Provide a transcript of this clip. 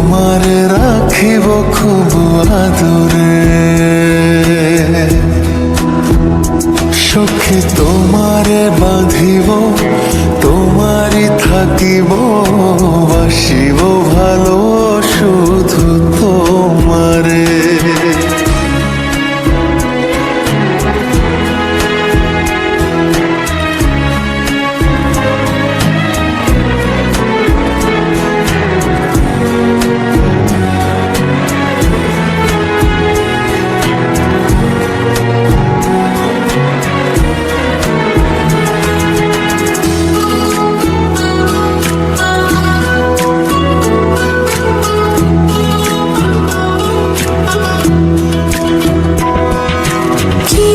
তোমারে রাখিব খুব আদরে। সখী তোমারে বাঁধিব তোমারই থাকিব বাসিব ভালো শুধু